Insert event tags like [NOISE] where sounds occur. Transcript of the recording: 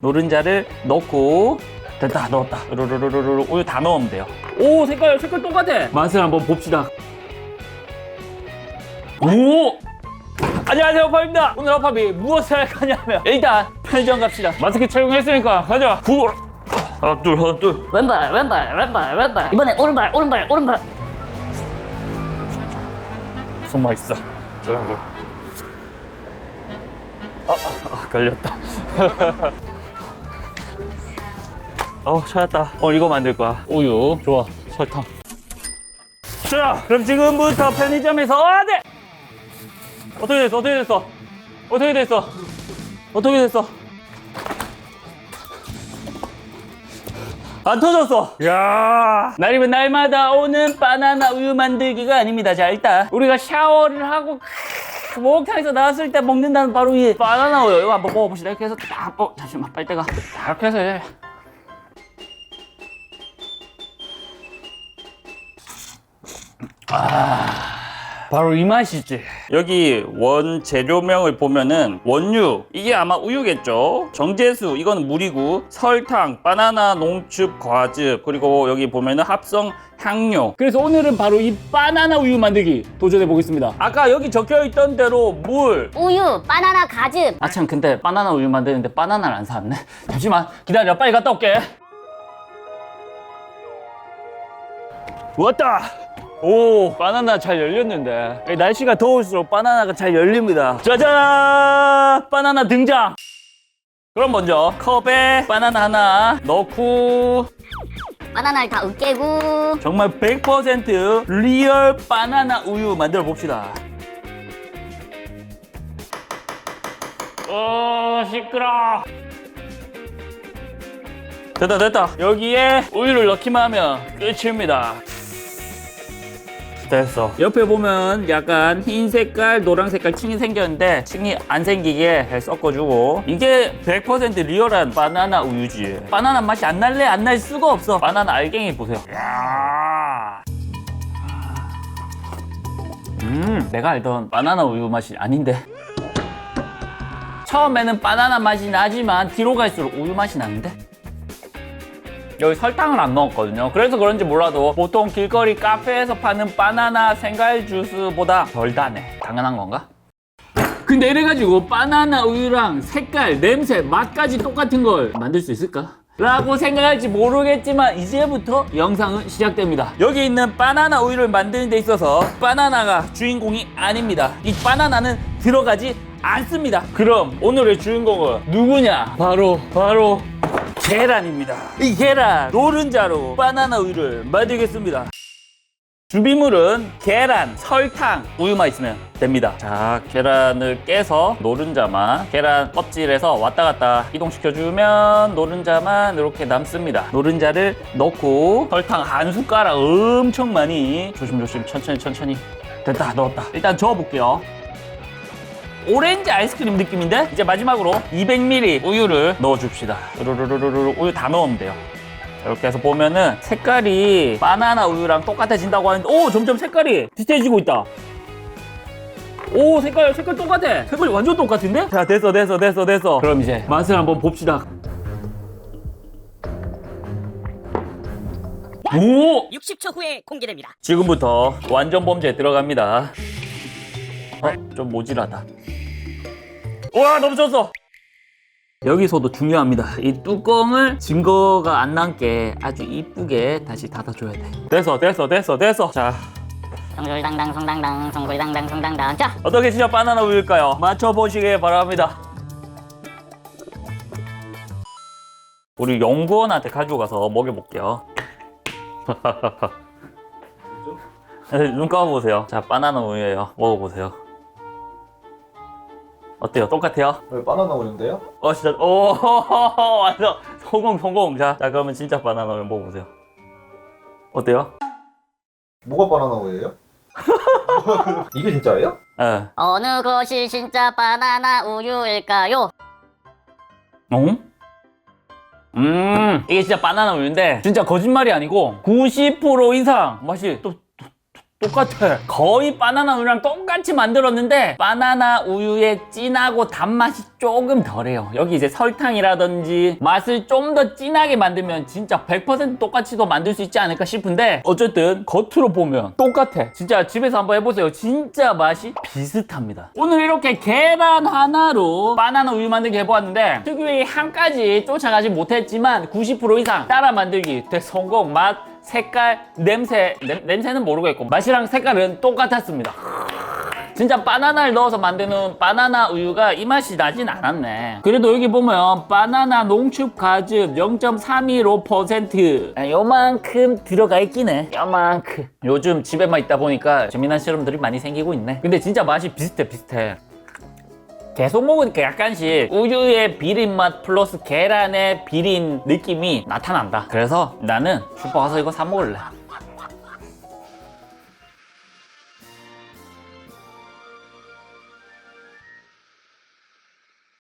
노른자를 넣고 됐다 넣었다. 루루루루루 우유 다 넣으면 돼요. 오 색깔 색깔 똑같아. 맛을 한번 봅시다. 오! 안녕하세요 허팝입니다. 오늘 허팝이 무엇을 할 거냐면 일단 편의점 갑시다. 마스크 착용했으니까 가자. 구 하나 둘 하나 둘. 왼발 왼발 왼발 왼발. 이번에 오른발 오른발 오른발. 손맛 있어. 저런 거 아, 아, 아 걸렸다 [LAUGHS] 어 찾았다. 어 이거 만들 거야. 우유. 좋아. 설탕. 자 그럼 지금부터 편의점에서 어, 안돼! 어떻게 됐어? 어떻게 됐어? 어떻게 됐어? 어떻게 됐어? 안 터졌어. 야. 날이면 날마다 오는 바나나 우유 만들기가 아닙니다. 자, 일단 우리가 샤워를 하고 크, 목욕탕에서 나왔을 때 먹는다는 바로 이 바나나 우유. 이거 한번 먹어봅시다. 이렇게 해서 딱, 어, 잠시만, 빨대가. 자, 이렇게 해서 해. 바로 이 맛이지. 여기 원 재료명을 보면은 원유 이게 아마 우유겠죠. 정제수 이거는 물이고 설탕, 바나나 농축 과즙 그리고 여기 보면은 합성 향료. 그래서 오늘은 바로 이 바나나 우유 만들기 도전해 보겠습니다. 아까 여기 적혀 있던 대로 물. 우유 바나나 가즙 아 참 근데 바나나 우유 만드는데 바나나를 안 샀네. [LAUGHS] 잠시만 기다려 빨리 갔다 올게. 왔다. 오 바나나 잘 열렸는데 이 날씨가 더울수록 바나나가 잘 열립니다. 짜잔 바나나 등장. 그럼 먼저 컵에 바나나 하나 넣고 바나나를 다 으깨고 정말 100% 리얼 바나나 우유 만들어 봅시다. 어 시끄러. 됐다 됐다. 여기에 우유를 넣기만 하면 끝입니다. 됐어. 옆에 보면 약간 흰 색깔, 노란 색깔 층이 생겼는데 층이 안 생기게 섞어주고 이게 100% 리얼한 바나나 우유지. 바나나 맛이 안 날래? 안 날 수가 없어. 바나나 알갱이 보세요. 야. 음, 내가 알던 바나나 우유 맛이 아닌데. 처음에는 바나나 맛이 나지만 뒤로 갈수록 우유 맛이 나는데. 여기 설탕을 안 넣었거든요. 그래서 그런지 몰라도 보통 길거리 카페에서 파는 바나나 생과일 주스보다 덜 다네. 당연한 건가? 근데 이래가지고 바나나 우유랑 색깔, 냄새, 맛까지 똑같은 걸 만들 수 있을까? 라고 생각할지 모르겠지만 이제부터 영상은 시작됩니다. 여기 있는 바나나 우유를 만드는 데 있어서 바나나가 주인공이 아닙니다. 이 바나나는 들어가지 않습니다. 그럼 오늘의 주인공은 누구냐? 바로 바로 계란입니다. 이 계란 노른자로 바나나 우유를 만들겠습니다. 준비물은 계란, 설탕, 우유만 있으면 됩니다. 자, 계란을 깨서 노른자만 계란 껍질에서 왔다 갔다 이동시켜주면 노른자만 이렇게 남습니다. 노른자를 넣고 설탕 한 숟가락 엄청 많이 조심조심 천천히 천천히 됐다 넣었다. 일단 저어볼게요. 오렌지 아이스크림 느낌인데 이제 마지막으로 200ml 우유를 넣어줍시다. 루루루루루 우유 다 넣으면 돼요. 자, 이렇게 해서 보면은 색깔이 바나나 우유랑 똑같아진다고 하는데 오 점점 색깔이 비슷해지고 있다. 오 색깔 색깔 똑같아. 색깔이 완전 똑같은데? 자 됐어 됐어 됐어 됐어. 그럼 이제 맛을 한번 봅시다. 오 60초 후에 공개됩니다 지금부터 완전 범죄 들어갑니다. 어, 좀 모질하다. 와, 넘쳤어! 여기서도 중요합니다. 이 뚜껑을 증거가 안 남게 아주 이쁘게 다시 닫아줘야 돼. 됐어, 됐어, 됐어, 됐어. 자, 성골당당 성당당 성골당당 성당당 자 어떻게 진짜 바나나 우유일까요? 맞춰보시길 바랍니다. 우리 연구원한테 가져가서 먹여볼게요. [LAUGHS] 눈 감아보세요. 자, 바나나 우유예요. 먹어보세요. 어때요? 똑같아요? 왜 바나나 우유인데요? 어, 진짜, 오, [LAUGHS] 완전 성공, 성공. 자, 자, 그러면 진짜 바나나 우유 먹어보세요. 어때요? 뭐가 바나나 우유예요? [LAUGHS] 이게 진짜예요? 예. 어느 것이 진짜 바나나 우유일까요? 어? 음, 이게 진짜 바나나 우유인데, 진짜 거짓말이 아니고, 90% 이상 맛이 또, 또, 똑같아. 거의 바나나 우유랑 똑같이 만들었는데 바나나 우유의 진하고 단맛이 조금 덜해요. 여기 이제 설탕이라든지 맛을 좀 더 진하게 만들면 진짜 100% 똑같이도 만들 수 있지 않을까 싶은데 어쨌든 겉으로 보면 똑같아. 진짜 집에서 한번 해보세요. 진짜 맛이 비슷합니다. 오늘 이렇게 계란 하나로 바나나 우유 만들기 해보았는데 특유의 향까지 쫓아가지 못했지만 90% 이상 따라 만들기 대성공 맛 색깔, 냄새, 냄, 냄새는 모르겠고 맛이랑 색깔은 똑같았습니다. 진짜 바나나를 넣어서 만드는 바나나 우유가 이 맛이 나진 않았네. 그래도 여기 보면 바나나 농축 가즙 0.315% 아, 요만큼 들어가 있긴 해. 요만큼. 요즘 집에만 있다 보니까 재미난 실험들이 많이 생기고 있네. 근데 진짜 맛이 비슷해 비슷해. 계속 먹으니까 약간씩 우유의 비린 맛 플러스 계란의 비린 느낌이 나타난다. 그래서 나는 슈퍼 가서 이거 사 먹을래.